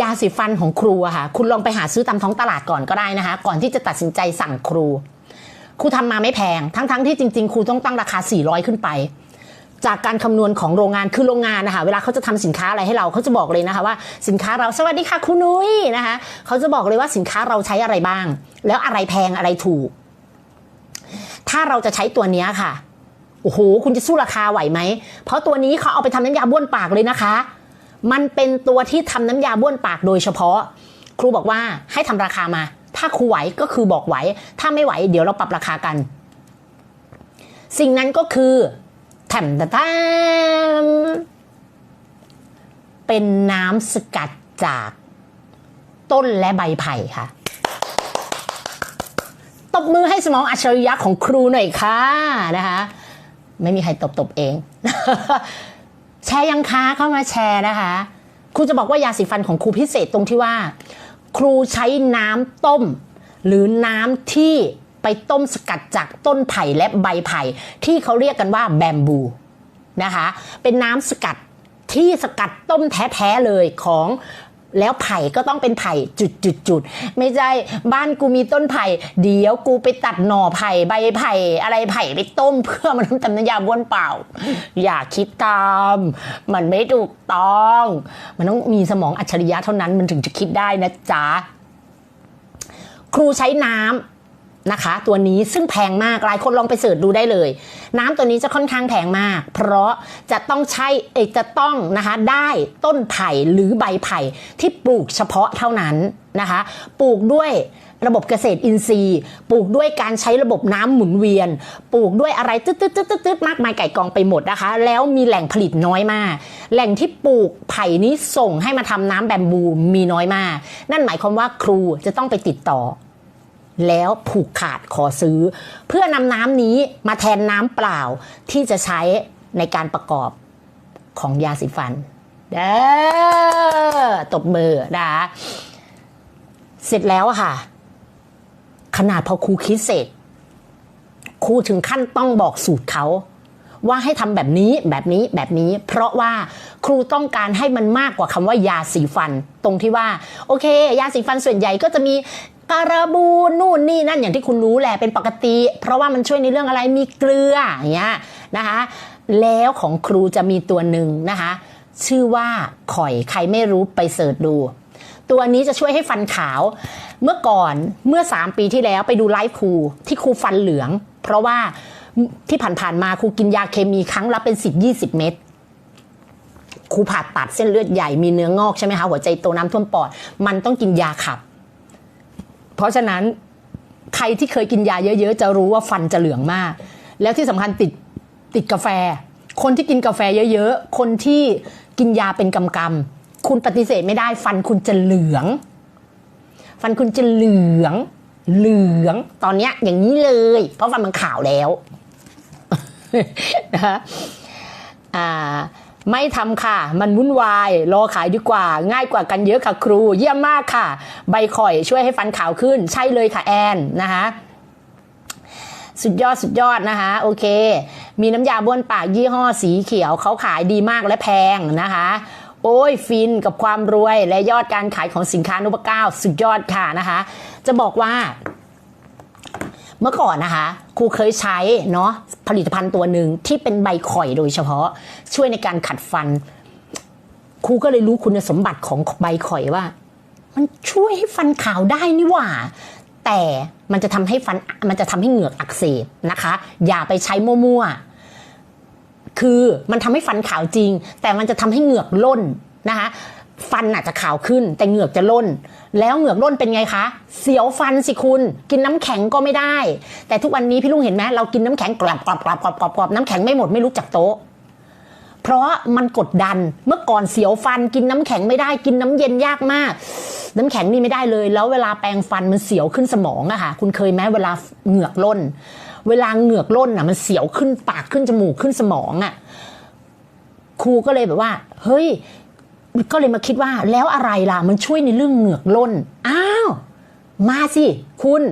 ยาสีฟันของครูอะค่ะคุณลองไปหาซื้อตามท้องตลาดก่อนก็ได้นะคะ ก่อนที่จะตัดสินใจสั่งครู ครูทำมาไม่แพง ทั้งๆที่จริง ๆ ครูต้องตั้งราคา 400 ขึ้นไป จากการคำนวณของโรงงานคือโรงงานนะคะเวลาเขาจะทำสินค้าอะไรให้เราเขาจะบอกเลยนะคะว่าสินค้าเราสวัสดีค่ะคุณนุ้ยนะคะเขาจะบอกเลยว่าสินค้าเราใช้อะไรบ้าง แล้วอะไรแพงอะไรถูก ถ้าเราจะใช้ตัวนี้ค่ะโอ้โหคุณจะสู้ราคาไหวไหมเพราะตัวนี้เขาเอาไปทำน้ำยาบ้วนปากเลยนะคะ มันเป็นตัวที่ทำน้ำยาบ้วนปากโดยเฉพาะ ครูบอกว่าให้ทำราคามา ถ้าครูไหวก็คือบอกไหว ถ้าไม่ไหวเดี๋ยวเราปรับราคากัน สิ่งนั้นก็คือแถมตะตามเป็นน้ำสกัดจากต้นและใบไผ่ค่ะ ตบมือให้สมองอัจฉริยะของครูหน่อยค่ะนะคะ ไม่มีใครตบตบเอง แชร์ยังคะเข้ามาแชร์นะคะ ครูจะบอกว่ายาสีฟันของครูพิเศษตรงที่ว่า ครูใช้น้ำต้ม หรือน้ำที่ไปต้มสกัดจากต้นไผ่และใบไผ่ที่เขาเรียกกันว่าแบมบูนะคะ เป็นน้ำสกัดที่สกัดต้มแท้ๆเลยของ แล้วไผ่ก็ต้องเป็นไผ่จุดจุดจุดๆไม่ใช่บ้านกูมีต้นไผ่เดี๋ยวกูไปตัดหน่อไผ่ใบไผ่อะไรไผ่ไปต้มเพื่อมาทำตำน้ำยาบ้วนเปล่า อย่าคิดตาม มันไม่ถูกต้อง มันต้องมีสมองอัจฉริยะเท่านั้นมันถึงจะคิดได้นะจ๊ะครูใช้น้ำ นะคะ ตัวนี้ซึ่งแพงมากหลายคนลองไปเสิร์ชดูได้เลย น้ำตัวนี้จะค่อนข้างแพงมาก เพราะจะต้องใช้เอจะต้องนะคะได้ต้นไผ่หรือใบไผ่ที่ปลูกเฉพาะเท่านั้นนะคะ ปลูกด้วยระบบเกษตรอินทรีย์ ปลูกด้วยการใช้ระบบน้ำหมุนเวียน ปลูกด้วยอะไรตึ๊ดตึ๊ดตึ๊ดตึ๊ดมากมายไก่กองไปหมดนะคะ แล้วมีแหล่งผลิตน้อยมาก แหล่งที่ปลูกไผ่นี้ส่งให้มาทำน้ำแบมบูมีน้อยมาก นั่นหมายความว่าครูจะต้องไปติดต่อ แล้วผูกขาดขอซื้อ เพื่อนำน้ำนี้มาแทนน้ำเปล่าที่จะใช้ในการประกอบของยาสีฟันเด้อตบมือนะคะเสร็จแล้วค่ะ ขนาดพอครูคิดเสร็จครูถึงขั้นต้องบอกสูตรเขาว่าให้ทำแบบนี้แบบนี้แบบนี้ เพราะว่าครูต้องการให้มันมากกว่าคำว่ายาสีฟัน ตรงที่ว่า โอเค ยาสีฟันส่วนใหญ่ก็จะมี การาบูนนู่นนี่นั่นอย่างที่คุณรู้แหละเป็นปกติ เพราะว่ามันช่วยในเรื่องอะไรมีเกลืออย่างเงี้ยนะคะแล้วของครูจะมีตัวหนึ่งนะคะชื่อว่าข่อยใครไม่รู้ไปเสิร์ชดู ตัวนี้จะช่วยให้ฟันขาว เมื่อก่อนเมื่อ 3 ปีที่แล้วไปดูไลฟ์ครูที่ครูฟันเหลือง เพราะว่าที่ผ่านๆมาครูกินยาเคมีครั้งละเป็น10-20 เม็ดครูผ่าตัดเส้นเลือดใหญ่มีเนื้องอกใช่ไหมคะหัวใจโตน้ำท่วมปอด มันต้องกินยาขับ เพราะฉะนั้นใครที่เคยกินยาเยอะ ๆ จะรู้ว่าฟันจะเหลืองมาก แล้วที่สำคัญติดติดกาแฟ คนที่กินกาแฟเยอะ ๆ คนที่กินยาเป็นกำกำคุณปฏิเสธไม่ได้ ฟันคุณจะเหลือง ฟันคุณจะเหลือง เหลือง ตอนเนี้ยอย่างนี้เลย เพราะฟันมันขาวแล้วนะคะอ่า ไม่ทำค่ะ มันวุ่นวาย รอขายดีกว่า ง่ายกว่ากันเยอะค่ะครู เยี่ยมมากค่ะ ใบข่อยช่วยให้ฟันขาวขึ้น ใช่เลยค่ะแอนนะคะสุดยอดสุดยอดนะคะ โอเค มีน้ำยาบ้วนปากยี่ห้อสีเขียวเขาขายดีมากและแพงนะคะ โอ้ยฟินกับความรวยและยอดการขายของสินค้านุปก้าสุดยอดค่ะนะคะ จะบอกว่า เมื่อก่อนนะคะ ครูเคยใช้เนาะผลิตภัณฑ์ตัวหนึ่งที่เป็นใบข่อยโดยเฉพาะช่วยในการขัดฟัน ครูก็เลยรู้คุณสมบัติของใบข่อยว่า มันช่วยให้ฟันขาวได้นี่หว่า แต่มันจะทำให้ฟันมันจะทำให้เหงือกอักเสบนะคะ อย่าไปใช้มั่วๆคือมันทำให้ฟันขาวจริง แต่มันจะทำให้เหงือกล่นนะคะ ฟันอาจจะขาวขึ้น แต่เหงือกจะล่น แล้วเหงือกล่นเป็นไงคะ เสียวฟันสิคุณ กินน้ำแข็งก็ไม่ได้ แต่ทุกวันนี้พี่ลุงเห็นไหมเรากินน้ำแข็งกรอบกรอบกรอบกรอบกรอบกรอบน้ำแข็งไม่หมดไม่ลุกจากโต๊ะ เพราะมันกดดันเมื่อก่อนเสียวฟันกินน้ำแข็งไม่ได้กินน้ำเย็นยากมาก น้ำแข็งนี่ไม่ได้เลย แล้วเวลาแปรงฟันมันเสียวขึ้นสมองอะค่ะคุณเคยไหมเวลาเหงือกล่น เวลาเหงือกล่นอะมันเสียวขึ้นปากขึ้นจมูกขึ้นสมองอะครูก็เลยแบบว่า เฮ้ย ก็เลยมาคิดว่าแล้วอะไรล่ะมันช่วยในเรื่องเหงือกล้น อ้าว มาสิ คุณ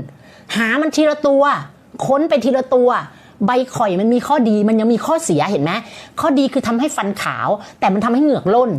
หามันทีละตัว ค้นไปทีละตัว ใบข่อยมันมีข้อดีมันยังมีข้อเสียเห็นไหมข้อดีคือทำให้ฟันขาว แต่มันทำให้เหงือกล้น